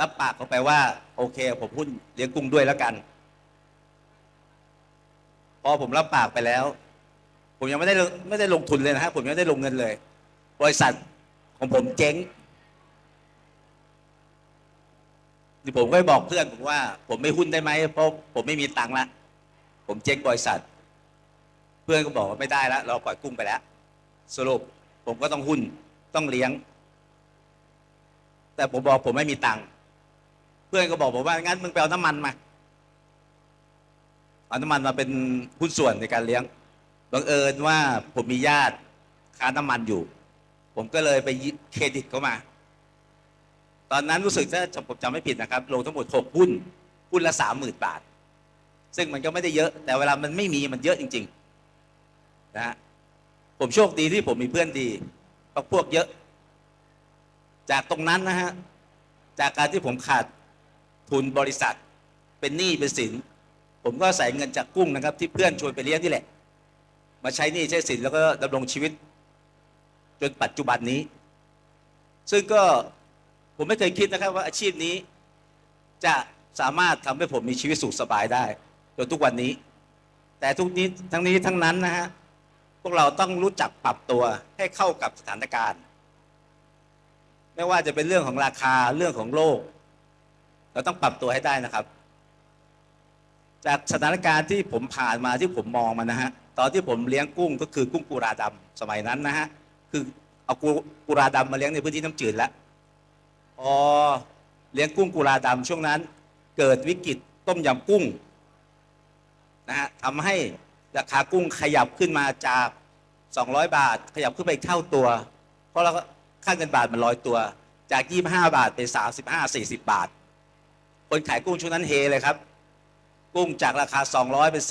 รับปากเขาไปว่า โอเค ผมหุ้นเลี้ยงกุ้งด้วยแล้วกัน พอผมรับปากไปแล้ว ผมยังไม่ได้ไม่ได้ลงทุนเลยนะฮะผมยังไม่ได้ลงเงินเลย บริษัทของผมเจ๊งที่ผมก็บอกเพื่อนผมว่า ผมไม่หุ้นได้ไหมเพราะผมไม่มีตังค์ละผมเจ๊งบริษัท เพื่อนก็บอกว่าไม่ได้แล้วเราปล่อยกุ้งไปแล้ว สรุปผมก็ต้องหุ้นต้องเลี้ยง แต่ผมบอกผมไม่มีตังค์ เพื่อนก็บอกผมว่างั้นมึงไปเอาน้ำมันมาเอาน้ำมันมาเป็นหุ้นส่วนในการเลี้ยงบังเอิญว่าผมมีญาติค้าน้ำมันอยู่ ผมก็เลยไปยึดเครดิตเข้ามา ตอนนั้นรู้สึกถ้าผมจำไม่ผิดนะครับลงทั้งหมดหกหุ้นหุ้นละสามหมื่นบาท ซึ่งมันก็ไม่ได้เยอะ แต่เวลามันไม่มีมันเยอะจริง ๆ นะผมโชคดีที่ผมมีเพื่อนดีพราะพวกเยอะ จากตรงนั้นนะฮะจากการที่ผมขาด ทุนบริษัท เป็นหนี้เป็นสิน ผมก็ใส่เงินจากกุ้งนะครับ ที่เพื่อนชวนไปเลี้ยงนี่แหละ มาใช้หนี้ใช้สินแล้วก็ดำรงชีวิต จนปัจจุบันนี้ ซึ่งก็ผมไม่เคยคิดนะครับว่าอาชีพนี้ จะสามารถทำให้ผมมีชีวิตสุขสบายได้จนทุกวันนี้ แต่ทุกนี้ทั้งนี้ทั้งนั้นนะฮะพวกเราต้องรู้จักปรับตัวให้เข้ากับสถานการณ์ ไม่ว่าจะเป็นเรื่องของราคาเรื่องของโลก เราต้องปรับตัวให้ได้นะครับ จากสถานการณ์ที่ผมผ่านมาที่ผมมองมานะฮะตอนที่ผมเลี้ยงกุ้งก็คือกุ้งกุราดำสมัยนั้นนะฮะคือเอากุกุราดำมาเลี้ยงในพื้นที่น้ำจืดแล้วพอเลี้ยงกุ้งกุราดำช่วงนั้น เกิดวิกฤตต้มยำกุ้งนะฮะทำให้ราคากุ้งขยับขึ้นมาจาก 200 บาท ขยับขึ้นไปเท่าตัว เพราะเราค่าเงินบาทมันลอยตัว จาก 25 บาทเป็น35 40 บาท คนขายกุ้งช่วงนั้นเฮเลยครับ กุ้งจากราคา 200 เป็น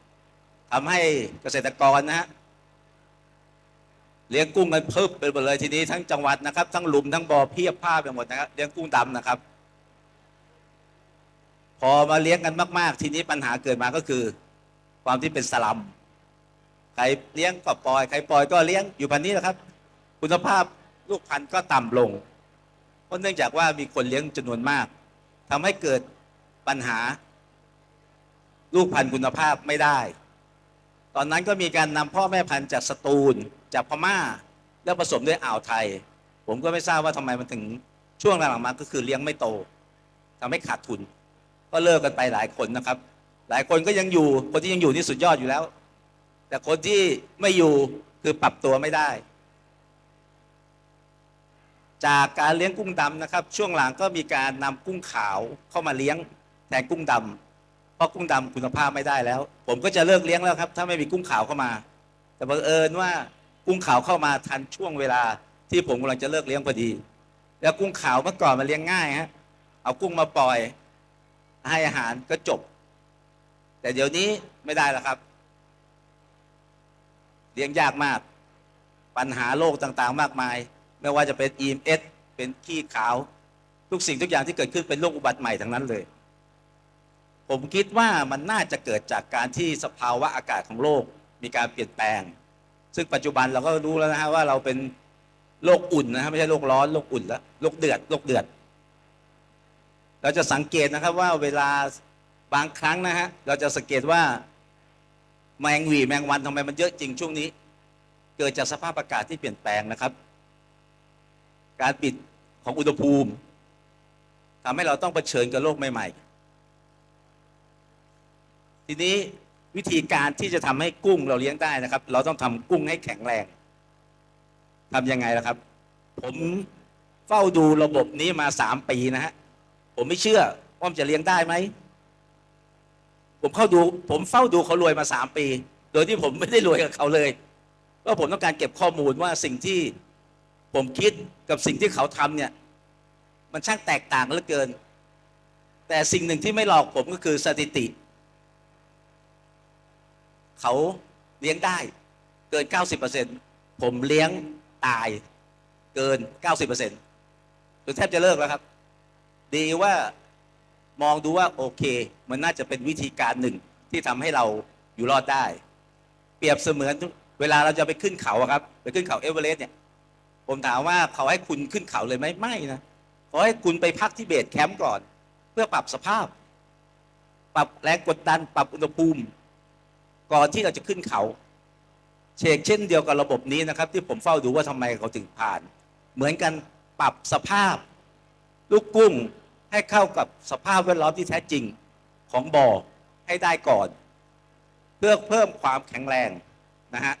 400ทำให้เกษตรกรนะฮะเลี้ยงกุ้งกันเพิ่มไปหมดเลยทีนี้ทั้งจังหวัดนะครับ ทั้งหลุมทั้งบ่อเพียบผ้าไปหมดนะครับเลี้ยงกุ้งดำนะครับ พอมาเลี้ยงกันมาก ๆ ทีนี้ปัญหาเกิดมาก็คือ ความที่เป็นสลัมใครเลี้ยงก็ปล่อยใครปล่อยก็เลี้ยงอยู่พันนี้แหละครับ คุณภาพลูกพันธุ์ก็ต่ำลง เพราะเนื่องจากว่ามีคนเลี้ยงจำนวนมาก ทำให้เกิดปัญหาลูกพันธุ์คุณภาพไม่ได้ ตอนนั้นก็มีการนำพ่อแม่พันธุ์จากสตูล จากพม่า แล้วผสมด้วยอ่าวไทย ผมก็ไม่ทราบว่าทำไมมันถึงช่วงหลังๆมาก็คือเลี้ยงไม่โตทำให้ขาดทุน ก็เลิกกันไปหลายคนนะครับ หลายคนก็ยังอยู่คนที่ยังอยู่นี่สุดยอดอยู่แล้ว แต่คนที่ไม่อยู่คือปรับตัวไม่ได้ จากการเลี้ยงกุ้งดำนะครับ ช่วงหลังก็มีการนำกุ้งขาวเข้ามาเลี้ยงแทนกุ้งดำเพราะกุ้งดำคุณภาพไม่ได้แล้ว ผมก็จะเลิกเลี้ยงแล้วครับ ถ้าไม่มีกุ้งขาวเข้ามา แต่บังเอิญว่ากุ้งขาวเข้ามาทันช่วงเวลาที่ผมกำลังจะเลิกเลี้ยงพอดี แล้วกุ้งขาวเมื่อก่อนมันเลี้ยงง่ายฮะเอากุ้งมาปล่อย ให้อาหารก็จบ แต่เดี๋ยวนี้ไม่ได้แล้วครับ เลี้ยงยากมาก ปัญหาโรคต่างๆ มากมาย ไม่ว่าจะเป็น EMS เป็นขี้ขาว ทุกสิ่งทุกอย่างที่เกิดขึ้นเป็นโรคอุบัติใหม่ทั้งนั้นเลย ผมคิดว่ามันน่าจะเกิดจากการที่สภาวะอากาศของโลกมีการเปลี่ยนแปลง ซึ่งปัจจุบันเราก็รู้แล้วนะฮะว่าเราเป็นโลกอุ่นนะฮะไม่ใช่โลกร้อนโลกอุ่นแล้วโลกเดือดโลกเดือด เราจะสังเกตนะครับว่าเวลาบางครั้งนะฮะเราจะสังเกตว่าแมงวีแมงวันทำไมมันเยอะจริงช่วงนี้ เกิดจากสภาพอากาศที่เปลี่ยนแปลงนะครับ การปิดของอุณหภูมิทำให้เราต้องเผชิญกับโลกใหม่ ๆ ทีนี้วิธีการที่จะทำให้กุ้งเราเลี้ยงได้นะครับ เราต้องทำกุ้งให้แข็งแรงทำยังไงล่ะครับ ผมเฝ้าดูระบบนี้มาสามปีนะฮะผมไม่เชื่อว่ามันจะเลี้ยงได้ไหมผมเข้าดู ผมเฝ้าดูเขารวยมาสามปี โดยที่ผมไม่ได้รวยกับเขาเลยว่าผมต้องการเก็บข้อมูลว่าสิ่งที่ ผมคิดกับสิ่งที่เขาทำเนี่ย มันช่างแตกต่างกันเหลือเกิน แต่สิ่งหนึ่งที่ไม่หลอกผมก็คือสถิติ เขาเลี้ยงได้เกิน 90%ผมเลี้ยงตายเกิน 90%จนแทบจะเลิกแล้วครับ ดีว่ามองดูว่าโอเค มันน่าจะเป็นวิธีการหนึ่งที่ทำให้เราอยู่รอดได้ เปรียบเสมือนเวลาเราจะไปขึ้นเขาอะครับ ไปขึ้นเขาเอเวอเรสต์เนี่ย ผมถามว่าเขาให้คุณขึ้นเขาเลยไหมไม่นะเขาให้คุณไปพักที่เบสแคมป์ก่อน เพื่อปรับสภาพ ปรับแรงกดดัน ปรับอุณหภูมิ ก่อนที่เราจะขึ้นเขาเชกเช่นเดียวกับระบบนี้นะครับ ที่ผมเฝ้าดูว่าทำไมเขาถึงผ่าน เหมือนกันปรับสภาพ ลูกกุ้งให้เข้ากับสภาพแวดล้อมที่แท้จริงของบ่อให้ได้ก่อน เพื่อเพิ่มความแข็งแรงนะฮะ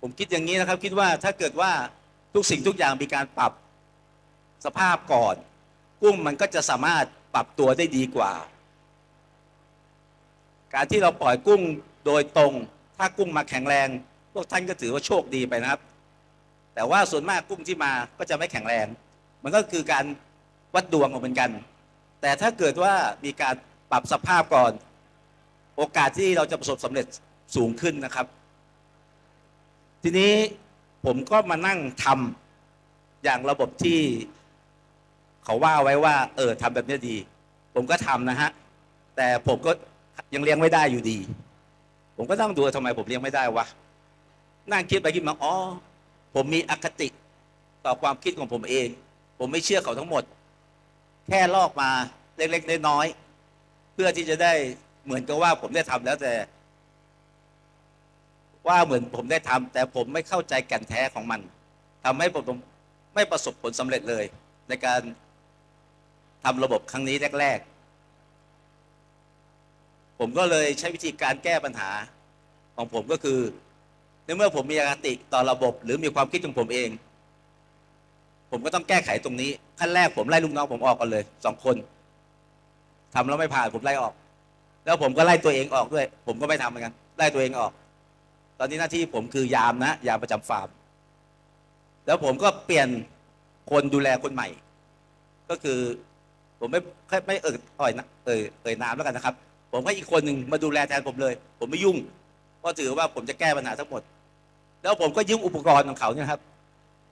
ผมคิดอย่างนี้นะครับคิดว่าถ้าเกิดว่า ทุกสิ่งทุกอย่างมีการปรับสภาพก่อน กุ้งมันก็จะสามารถปรับตัวได้ดีกว่า การที่เราปล่อยกุ้งโดยตรง ถ้ากุ้งมาแข็งแรง พวกท่านก็ถือว่าโชคดีไปนะครับ แต่ว่าส่วนมากกุ้งที่มาก็จะไม่แข็งแรง มันก็คือการวัดดวงเหมือนกัน แต่ถ้าเกิดว่ามีการปรับสภาพก่อน โอกาสที่เราจะประสบสำเร็จสูงขึ้นนะครับ ทีนี้ ผมก็มานั่งทำอย่างระบบที่เขาว่าไว้ว่า เออทำแบบนี้ดี ผมก็ทำนะฮะ แต่ผมก็ยังเลี้ยงไม่ได้อยู่ดี ผมก็ต้องดูว่าทำไมผมเลี้ยงไม่ได้วะนั่งคิดไปคิดมาอ๋อผมมีอคติต่อความคิดของผมเอง ผมไม่เชื่อเขาทั้งหมด แค่ลอกมาเล็กๆน้อยๆเพื่อที่จะได้เหมือนกับว่าผมได้ทำแล้วแต่ ว่าเหมือนผมได้ทำแต่ผมไม่เข้าใจแก่นแท้ของมันทำให้ผมไม่ประสบผลสำเร็จเลย ในการทำระบบครั้งนี้แรก ๆ ผมก็เลยใช้วิธีการแก้ปัญหาของผมก็คือในเมื่อผมมีอคติต่อระบบ หรือมีความคิดของผมเอง ผมก็ต้องแก้ไขตรงนี้ ขั้นแรกผมไล่ลูกน้องผมออกก่อนเลยสองคนทำแล้วไม่ผ่านผมไล่ออก แล้วผมก็ไล่ตัวเองออกด้วย ผมก็ไม่ทำเหมือนกันไล่ตัวเองออก ตอนนี้หน้าที่ผมคือยามนะ ยามประจำฟาร์ม แล้วผมก็เปลี่ยนคนดูแลคนใหม่ ก็คือผมไม่ไม่เอ่ยเอ่ยนะเอ่ยเอ่ยนามแล้วกันนะครับ ผมให้อีกคนหนึ่งมาดูแลแทนผมเลย ผมไม่ยุ่งเพราะถือว่าผมจะแก้ปัญหาทั้งหมด แล้วผมก็ยืมอุปกรณ์ของเขาเนี่ยครับ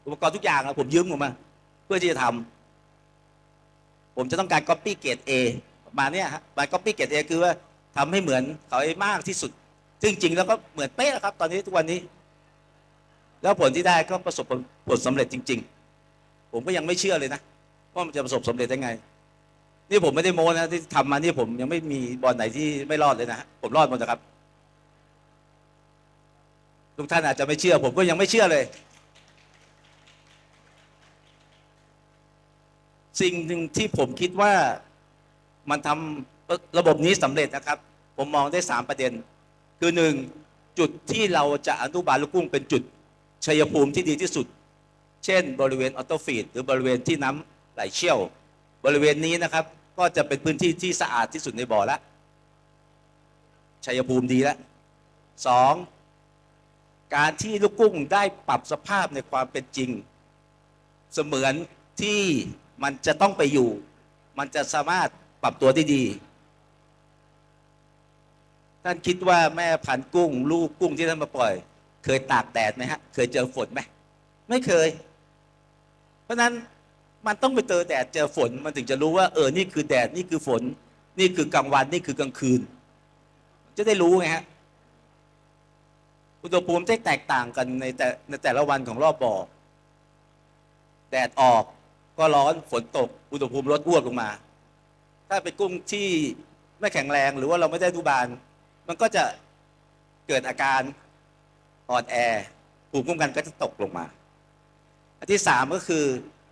อุปกรณ์ทุกอย่างผมยืมออกมา เพื่อที่จะทำผมจะต้องการ copy เกรด A ประมาเนี้ยฮะมา copy เกรด A คือว่าทำให้เหมือนเขาให้มากที่สุด ซึ่งจริงแล้วก็เหมือนเป๊ะครับ ตอนนี้ทุกวันนี้ แล้วผลที่ได้ก็ประสบผลผลสำเร็จจริง ๆ ผมก็ยังไม่เชื่อเลยนะว่ามันจะประสบสำเร็จได้ไง นี่ผมไม่ได้โม้นะที่ทำมานี่ผมยังไม่มีบอลไหนที่ไม่รอดเลยนะฮะผมรอดหมดนะครับทุกท่านอาจจะไม่เชื่อ ผมก็ยังไม่เชื่อเลย สิ่งหนึ่งที่ผมคิดว่ามันทำระบบนี้สำเร็จนะครับ ผมมองได้สามประเด็น คือหนึ่งจุดที่เราจะอนุบาลลูกกุ้งเป็นจุดชัยภูมิที่ดีที่สุด เช่น บริเวณออโตฟีดหรือบริเวณที่น้ำไหลเชี่ยว บริเวณนี้นะครับ ก็จะเป็นพื้นที่ที่สะอาดที่สุดในบ่อละชัยภูมิดีแล้วสองการที่ลูกกุ้งได้ปรับสภาพในความเป็นจริง เสมือนที่มันจะต้องไปอยู่ มันจะสามารถปรับตัวได้ดี ท่านคิดว่าแม่พันกุ้ง ลูกกุ้งที่ท่านมาปล่อย เคยตากแดดไหมฮะ เคยเจอฝนไหมไม่เคย เพราะนั้นมันต้องไปเจอแดดเจอฝนมันถึงจะรู้ว่า เออนี่คือแดดนี่คือฝน นี่คือกลางวันนี่คือกลางคืน จะได้รู้ไงฮะอุณหภูมิที่แตกต่างกันในแต่ในแต่ละวันของรอบบ่อแดดออกก็ร้อนฝนตก อุณหภูมิลดอ้วกลงมา ถ้าเป็นกุ้งที่ไม่แข็งแรงหรือว่าเราไม่ได้ดูบาน มันก็จะเกิดอาการอ่อนแอภูมิคุ้มกันก็จะตกลงมา อันที่สามก็คือ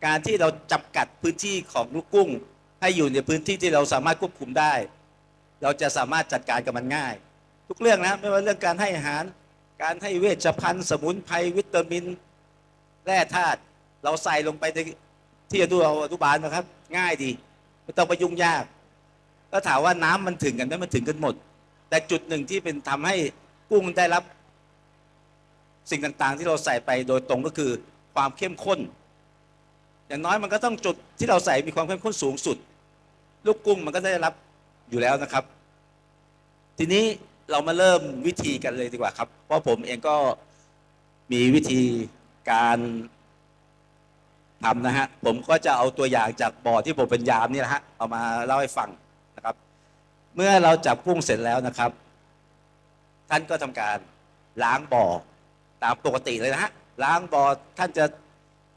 การที่เราจำกัดพื้นที่ของลูกกุ้ง ให้อยู่ในพื้นที่ที่เราสามารถควบคุมได้ เราจะสามารถจัดการกับมันง่าย ทุกเรื่องนะไม่ว่าเรื่องการให้อาหาร การให้เวชภัณฑ์สมุนไพรวิตามินแร่ธาตุเราใส่ลงไปในที่อนุอนุบาลนะครับ ง่ายดี ไม่ต้องไปยุ่งยาก แล้วถามว่าน้ำมันถึงกันไหมมันถึงกันหมด แต่จุดหนึ่งที่เป็นทำให้กุ้งได้รับ สิ่งต่างๆ ที่เราใส่ไปโดยตรงก็คือความเข้มข้น อย่างน้อยมันก็ต้องจุดที่เราใส่มีความเข้มข้นสูงสุด ลูกกุ้งมันก็ได้รับอยู่แล้วนะครับ ทีนี้เรามาเริ่มวิธีกันเลยดีกว่าครับ เพราะผมเองก็มีวิธีการทำนะฮะ ผมก็จะเอาตัวอย่างจากบ่อที่ผมเป็นยามนี่แหละฮะ เอามาเล่าให้ฟัง เมื่อเราจับกุ้งเสร็จแล้วนะครับ ท่านก็ทำการล้างบ่อตามปกติเลยนะฮะล้างบ่อท่านจะ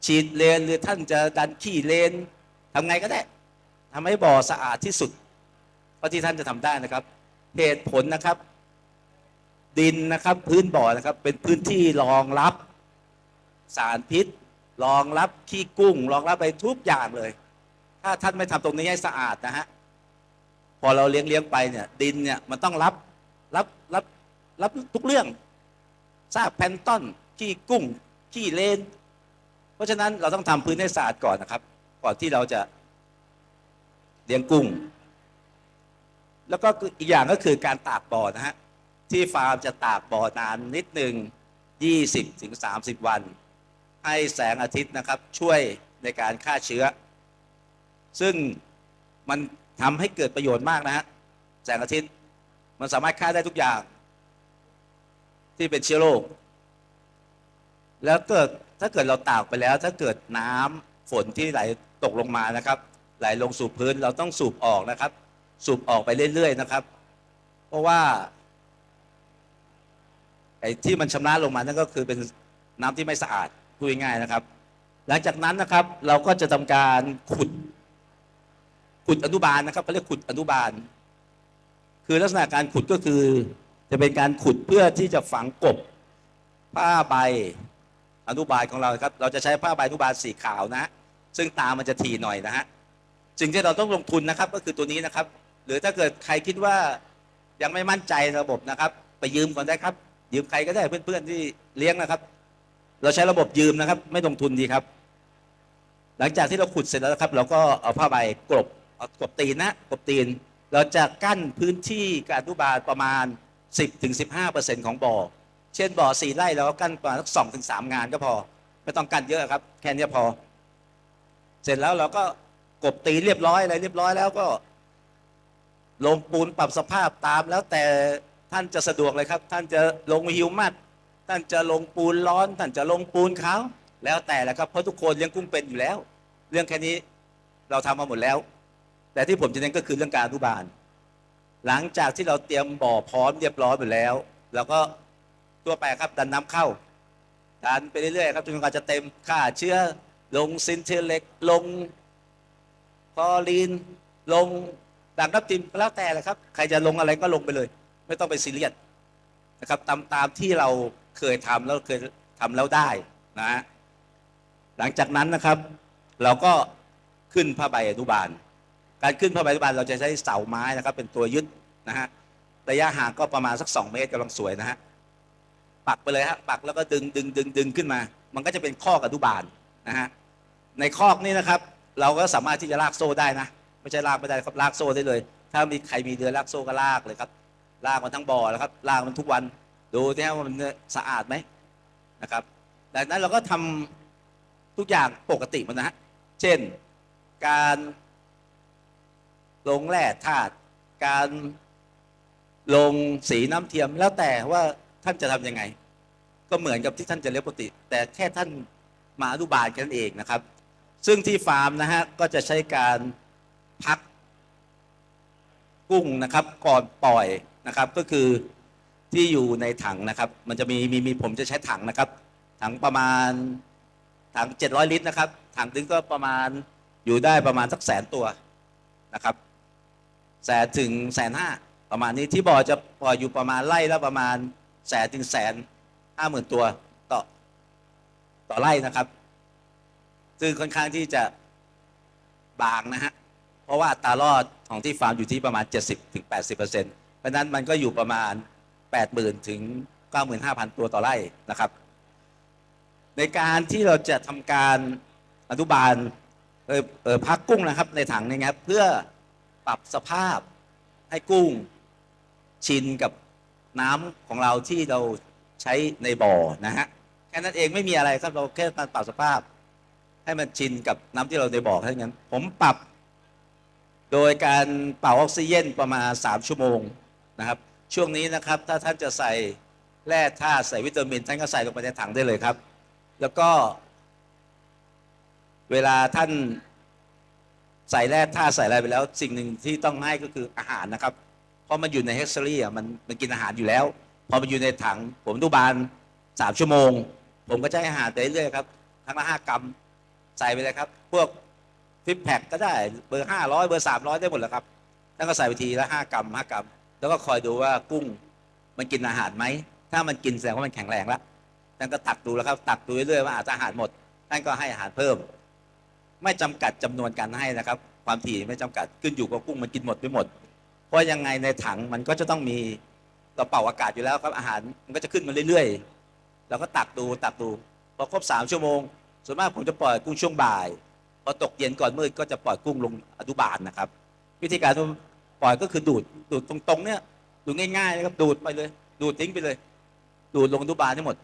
ฉีดเลนหรือท่านจะดันขี้เลนทำไงก็ได้ทำให้บ่อสะอาดที่สุดเท่าะที่ท่านจะทำได้นะครับเหตุผลนะครับ ดินนะครับพื้นบ่อนะครับ เป็นพื้นที่รองรับสารพิษรองรับขี้กุ้งรองรับไปทุกอย่างเลย ถ้าท่านไม่ทำตรงนี้ให้สะอาดนะฮะ พอเราเลี้ยงเลี้ยงไปเนี่ย ดินเนี่ยมันต้องรับรับรับรับทุกเรื่องซากแพนต้นขี้กุ้งขี้เลน เพราะฉะนั้นเราต้องทำพื้นให้สะอาดก่อนนะครับ ก่อนที่เราจะเลี้ยงกุ้ง แล้วก็อีกอย่างก็คือการตากบ่อนะฮะที่ฟาร์มจะตากบ่อนานนิดหนึ่ง20ถึง30 วัน ให้แสงอาทิตย์นะครับช่วยในการฆ่าเชื้อ ซึ่งมัน ทำให้เกิดประโยชน์มากนะฮะแสงอาทิตย์มันสามารถฆ่าได้ทุกอย่าง ที่เป็นเชื้อโรคแล้วเกิดถ้าเกิดเราตากไปแล้ว ถ้าเกิดน้ำฝนที่ไหลตกลงมานะครับ ไหลลงสู่พื้นเราต้องสูบออกนะครับ สูบออกไปเรื่อยๆนะครับ เพราะว่าไอ้ที่มันชำระลงมานั่นก็คือเป็นน้ำที่ไม่สะอาดพูดง่ายๆนะครับ หลังจากนั้นนะครับเราก็จะทำการขุด ขุดอนุบาลนะครับเขาเรียกขุดอนุบาล คือลักษณะการขุดก็คือ จะเป็นการขุดเพื่อที่จะฝังกบผ้าใบอนุบาลของเราครับ เราจะใช้ผ้าใบอนุบาลสีขาวนะ ซึ่งตามันจะถี่หน่อยนะฮะสิ่งที่เราต้องลงทุนนะครับ ก็คือตัวนี้นะครับ หรือถ้าเกิดใครคิดว่ายังไม่มั่นใจระบบนะครับ ไปยืมก่อนได้ครับ ยืมใครก็ได้เพื่อนๆที่เลี้ยงนะครับ เราใช้ระบบยืมนะครับ ไม่ลงทุนดีครับ หลังจากที่เราขุดเสร็จแล้วครับ เราก็เอาผ้าใบกลบ กบตีนนะกบตีน เราจะกั้นพื้นที่การอนุบาลประมาณ 10-15%ของบ่อ เช่นบ่อสี่ไร่เราก็กั้นประมาณสักสองถึงสามงานก็พอ ไม่ต้องกั้นเยอะครับ แค่นี้พอ เสร็จแล้วเราก็กบตีเรียบร้อยอะไรเรียบร้อยแล้วก็ ลงปูนปรับสภาพตามแล้วแต่ท่านจะสะดวกเลยครับ ท่านจะลงฮิวมัดท่านจะลงปูนร้อน ท่านจะลงปูนขาวแล้วแต่แหละครับเพราะทุกคนเลี้ยงกุ้งเป็นอยู่แล้ว เรื่องแค่นี้เราทำมาหมดแล้ว แต่ที่ผมจะเน้นก็คือเรื่องการอนุบาล หลังจากที่เราเตรียมบ่อพร้อมเรียบร้อยหมดแล้วเราก็ตัวไปครับดันน้ำเข้าดันไปเรื่อยๆครับจนกว่าจะเต็มค่าเชื้อลงซินเทเล็กลงคอรีนลงด่างทับทิมก็แล้วแต่เลยครับ ใครจะลงอะไรก็ลงไปเลย ไม่ต้องไปซีเรียสนะครับ ตามตามที่เราเคยทำแล้วเคยทำแล้วได้นะฮะหลังจากนั้นนะครับ เราก็ขึ้นผ้าใบอนุบาล การขึ้นผ้าใบอนุบาลเราจะใช้เสาไม้นะครับ เป็นตัวยึดนะฮะระยะห่างก็ประมาณสัก 2 เมตรกำลังสวยนะฮะปักไปเลยฮะปักแล้วก็ดึงดึงดึงดึงขึ้นมา มันก็จะเป็นข้อกอนุบาลนะฮะในคอกนี้นะครับ เราก็สามารถที่จะลากโซ่ได้นะ ไม่ใช่ลากไม่ได้ครับลากโซ่ได้เลย ถ้ามีใครมีเรือลากโซ่ก็ลากเลยครับ ลากมันทั้งบ่อแล้วครับ ลากมันทุกวัน ดูที่ว่ามันสะอาดไหมนะครับดังนั้นเราก็ทำทุกอย่างปกติมันนะฮะเช่นการ ลงแร่ธาตุการลงสีน้ำเทียมแล้วแต่ว่าท่านจะทำยังไง ก็เหมือนกับที่ท่านจะเลี้ยงปกติ แต่แค่ท่านมาอนุบาลกันเองนะครับ ซึ่งที่ฟาร์มนะฮะก็จะใช้การพักกุ้งนะครับก่อนปล่อยนะครับก็คือที่อยู่ในถังนะครับ มันจะมีมีมีผมจะใช้ถังนะครับ ถังประมาณถัง 700 ลิตรนะครับ ถังนึงก็ประมาณอยู่ได้ประมาณสักแสนตัวนะครับ แสนถึงแสนห้าประมาณนี้ที่บ่อจะปล่อยอยู่ประมาณไร่ละประมาณแสนถึงแสนห้าหมื่นตัวต่อต่อไร่นะครับ ซึ่งค่อนข้างที่จะบางนะฮะเพราะว่าตารอดของที่ฟาร์มอยู่ที่ประมาณ 70ถึง80%เพราะนั้นมันก็อยู่ประมาณ 80,000ถึง95,000 ตัวต่อไร่นะครับ ในการที่เราจะทำการอนุบาลเออเออพักกุ้งนะครับในถังนี้ครับเพื่อ ปรับสภาพให้กุ้งชินกับน้ำของเราที่เราใช้ในบ่อนะฮะแค่นั้นเองไม่มีอะไรครับเราแค่การปรับสภาพ ให้มันชินกับน้ำที่เราในบ่อแค่นั้นผมปรับโดยการเป่าออกซิเจนประมาณ 3 ชั่วโมงนะครับ ช่วงนี้นะครับถ้าท่านจะใส่แร่ธาตุใส่วิตามินท่านก็ใส่ลงไปในถังได้เลยครับ แล้วก็ เวลาท่าน ใส่แร่ธาตุใส่อะไรไปแล้ว สิ่งหนึ่งที่ต้องให้ก็คืออาหารนะครับ เพราะมันอยู่ในเฮกซอรี่อะมันมันกินอาหารอยู่แล้ว พอมันอยู่ในถังผมดูบานสามชั่วโมง ผมก็จะให้อาหารไปเรื่อยๆครับทั้งละห้ากรัมใส่ไปเลยครับ พวกฟิปแพคก็ได้เบอร์ห้าร้อยเบอร์สามร้อยได้หมดแหละครับท่นก็ใส่ไปทีละห้ากรัมห้ากรัม แล้วก็คอยดูว่ากุ้งมันกินอาหารไหม ถ้ามันกินแสดงว่ามันแข็งแรงแล้วท่านก็ตักดูแล้วครับ ตักดูเรื่อยๆว่าอาจจะอาหารหมดท่านก็ให้อาหารเพิ่ม ไม่จำกัดจำนวนการให้นะครับ ความถี่ไม่จำกัดขึ้นอยู่กับกุ้งมันกินหมดไม่หมด เพราะยังไงในถังมันก็จะต้องมีเราเป่าอากาศอยู่แล้วครับอาหารมันก็จะขึ้นมาเรื่อยๆเราก็ตักดูตักดูพอครบสามชั่วโมง ส่วนมากผมจะปล่อยกุ้งช่วงบ่ายพอตกเย็นก่อนมืดก็จะปล่อยกุ้งลงอนุบาลนะครับ วิธีการปล่อยก็คือดูดดูดตรงๆเนี่ยดูง่ายๆนะครับดูดไปเลย ดูดทิ้งไปเลย ดูดลงอนุบาลทั้งหมด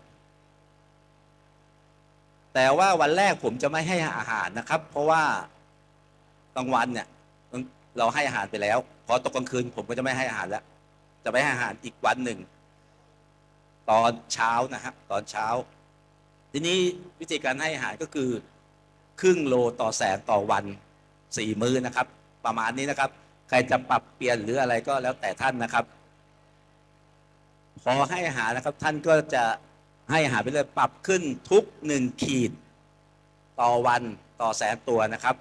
แต่ว่าวันแรกผมจะไม่ให้อาหารนะครับ เพราะว่ากลางวันเนี่ยเราให้อาหารไปแล้ว พอตกกลางคืนผมก็จะไม่ให้อาหารแล้ว จะไปให้อาหารอีกวันหนึ่ง ตอนเช้านะฮะตอนเช้า ทีนี้วิธีการให้อาหารก็คือ ครึ่งโลต่อแสนต่อวันสี่มื้อนะครับ ประมาณนี้นะครับ ใครจะปรับเปลี่ยนหรืออะไรก็แล้วแต่ท่านนะครับ พอให้อาหารนะครับท่านก็จะ ให้อาหารไปเลยปรับขึ้นทุกหนึ่งขีด ต่อวันต่อแสนตัวนะครับ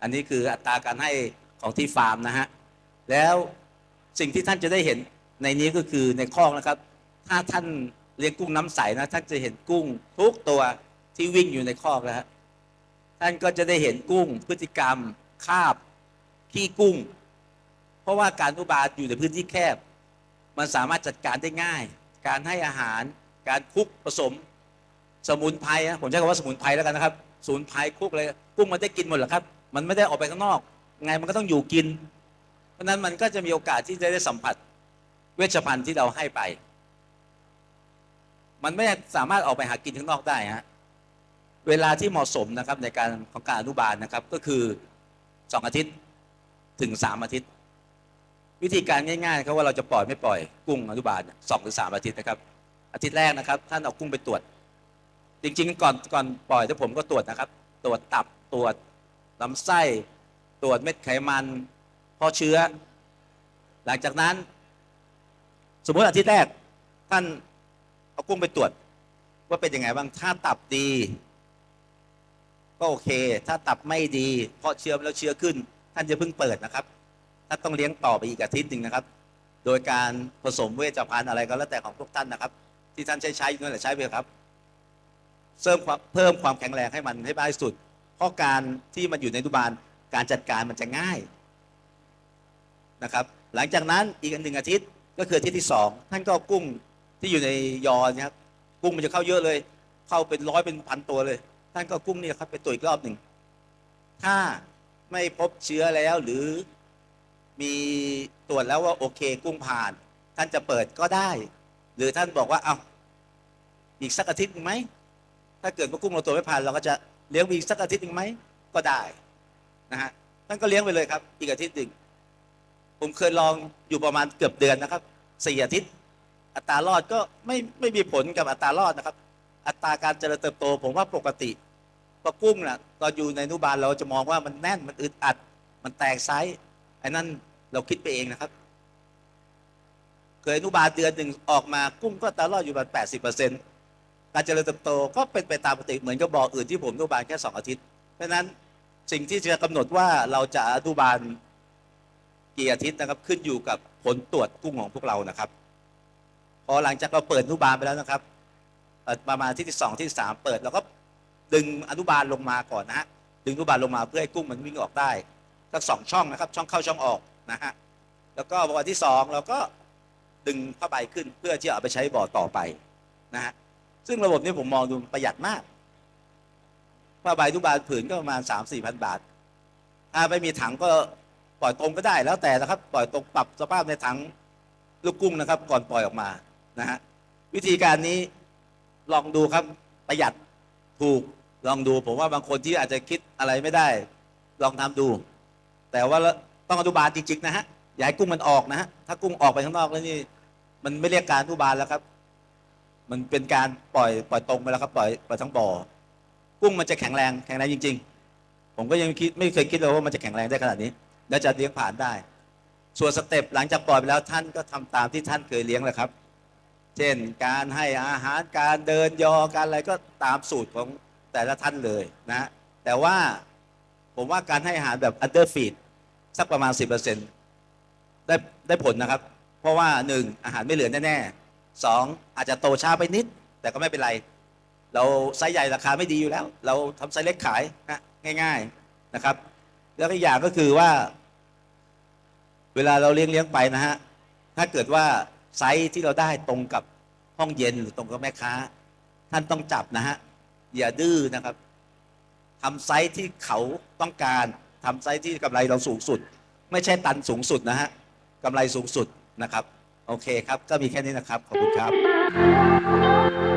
อันนี้คืออัตราการให้ของที่ฟาร์มนะฮะ แล้วสิ่งที่ท่านจะได้เห็นในนี้ก็คือในคอกนะครับ ถ้าท่านเลี้ยงกุ้งน้ำใสนะท่านจะเห็นกุ้งทุกตัวที่วิ่งอยู่ในคอกนะฮะท่านก็จะได้เห็นกุ้งพฤติกรรมคาบขี้กุ้ง เพราะว่าการอุบาลอยู่ในพื้นที่แคบ มันสามารถจัดการได้ง่าย การให้อาหาร การคุกผสมสมุนไพรนะผมใช้คำว่าสมุนไพรแล้วกันนะครับสมุนไพรคุกเลยกุ้งมันได้กินหมดหรอครับ มันไม่ได้ออกไปข้างนอก ไงมันก็ต้องอยู่กิน เพราะนั้นมันก็จะมีโอกาสที่จะได้สัมผัสเวชภัณฑ์ที่เราให้ไป มันไม่สามารถออกไปหากินข้างนอกได้ฮะเวลาที่เหมาะสมนะครับในการของการอนุบาลนะครับ ก็คือสองอาทิตย์ถึงสามอาทิตย์ วิธีการง่ายๆครับว่าเราจะปล่อยไม่ปล่อยกุ้งอนุบาลสองหรือสามอาทิตย์นะครับ อาทิตย์แรกนะครับ ท่านเอากุ้งไปตรวจ จริง ๆ ก่อนก่อนปล่อยที่ผมก็ตรวจนะครับ ตรวจตับตรวจลำไส้ ตรวจเม็ดไขมันพาะเชื้อ หลังจากนั้น สมมติอาทิตย์แรก ท่านเอากุ้งไปตรวจ ว่าเป็นยังไงบ้างถ้าตับดี ก็โอเค ถ้าตับไม่ดี เพราะเชื้อแล้วเชื้อขึ้น ท่านจะเพิ่งเปิดนะครับท่านต้องเลี้ยงต่อไปอีกอาทิตย์หนึ่งนะครับ โดยการผสมเวชภัณฑ์อะไรก็แล้วแต่ของพวกท่านนะครับ ที่ท่านใช้ใช้อยู่นั่นแหละใช้ไปครับเพิ่มความเพิ่มความแข็งแรงให้มันให้มากที่สุด เพราะการที่มันอยู่ในอนุบาลการจัดการมันจะง่ายนะครับ หลังจากนั้นอีกหนึ่งอาทิตย์ก็คืออาทิตย์ที่สองท่านก็กุ้งที่อยู่ในยอนะครับกุ้งมันจะเข้าเยอะเลย เข้าเป็นร้อยเป็นพันตัวเลย ท่านก็กุ้งนี่ครับไปตรวจอีกรอบหนึ่งถ้าไม่พบเชื้อแล้วหรือมีตรวจแล้วว่าโอเค กุ้งผ่าน ท่านจะเปิดก็ได้ หรือท่านบอกว่าเอา อีกสักอาทิตย์หนึ่งไหมถ้าเกิดว่ากุ้งเราตรวไม่ผ่านเราก็จะเลี้ยงไปอีกสักอาทิตย์หนึ่งไหมก็ได้นะฮะท่านก็เลี้ยงไปเลยครับ อีกอาทิตย์หนึ่งผมเคยลองอยู่ประมาณเกือบเดือนนะครับสี่อาทิตย์ อัตรารอดก็ไม่ไม่มีผลกับอัตรารอดนะครับ อัตราการเจริญเติบโต ผมว่าปกติเพรากุ้งน่ะตอนอยู่ในนุบาลเราจะมองว่ามันแน่นมันอึดอัด มันแตกไซส์ไอ้นั่นเราคิดไปเองนะครับเคยนุบาลเดือนหนึ่งออกมากุ้งก็อัตรารอดอยู่ประมาณแปดสิบเปอร์เซ็นต์ การเจริญเติบโตก็เป็นไปตามปกติเหมือนกับบ่ออื่นที่ผมอนุบาลแค่สองอาทิตย์ เพราะนั้นสิ่งที่จะกำหนดว่าเราจะอนุบาลกี่อาทิตย์นะครับ ขึ้นอยู่กับผลตรวจกุ้งของพวกเรานะครับ พอหลังจากเราเปิดอนุบาลไปแล้วนะครับประมาณที่ที่สองที่สามเปิดเราก็ดึงอนุบาลลงมาก่อนนะฮะดึงอนุบาลลงมาเพื่อให้กุ้งมันวิ่งออกได้สักสองช่องนะครับ ช่องเข้าช่องออกนะฮะแล้วก็วันที่สองเราก็ดึงผ้าใบขึ้นเพื่อที่จะเอาไปใช้บ่อต่อไปนะฮะ ซึ่งระบบนี้ผมมองดูประหยัดมากผ้าใบทุกบานผืนก็ประมาณสามสี่พันบาท ถ้าไม่มีถังก็ปล่อยตรงก็ได้แล้วแต่นะครับ ปล่อยตรงปรับสภาพในถังลูกกุ้งนะครับ ก่อนปล่อยออกมานะฮะวิธีการนี้ลองดูครับประหยัดถูกลองดูผมว่าบางคนที่อาจจะคิดอะไรไม่ได้ ลองทำดู แต่ว่าต้องอนุบาลจริงๆนะฮะอย่าให้กุ้งมันออกนะฮะถ้ากุ้งออกไปข้างนอกแล้วนี่มันไม่เรียกการอนุบาลแล้วครับ มันเป็นการปล่อยปล่อยตรงไปแล้วครับปล่อยปล่อยทั้งบ่อ กุ้งมันจะแข็งแรงแข็งแรงจริง ๆ ผมก็ยังคิดไม่เคยคิดเลยว่ามันจะแข็งแรงได้ขนาดนี้ และจะเลี้ยงผ่านได้ ส่วนสเต็ปหลังจากปล่อยไปแล้วท่านก็ทำตามที่ท่านเคยเลี้ยงแหละครับ เช่นการให้อาหารการเดินยอการอะไรก็ตามสูตรของแต่ละท่านเลยนะ แต่ว่าผมว่าการให้อาหารแบบ under feed สักประมาณ 10%ได้ได้ผลนะครับ เพราะว่าหนึ่งอาหารไม่เหลือแน่ๆ สองอาจจะโตช้าไปนิด แต่ก็ไม่เป็นไร เราไซส์ใหญ่ราคาไม่ดีอยู่แล้ว เราทำไซส์เล็กขายนะง่าย ๆนะครับ แล้วอีกอย่างก็คือว่า เวลาเราเลี้ยงเลี้ยงไปนะฮะถ้าเกิดว่าไซส์ที่เราได้ตรงกับห้องเย็นหรือตรงกับแม่ค้า ท่านต้องจับนะฮะอย่าดื้อนะครับทำไซส์ที่เขาต้องการทำไซส์ที่กำไรเราสูงสุด ไม่ใช่ตันสูงสุดนะฮะกำไรสูงสุดนะครับ โอเคครับ ก็มีแค่นี้นะครับ ขอบคุณครับ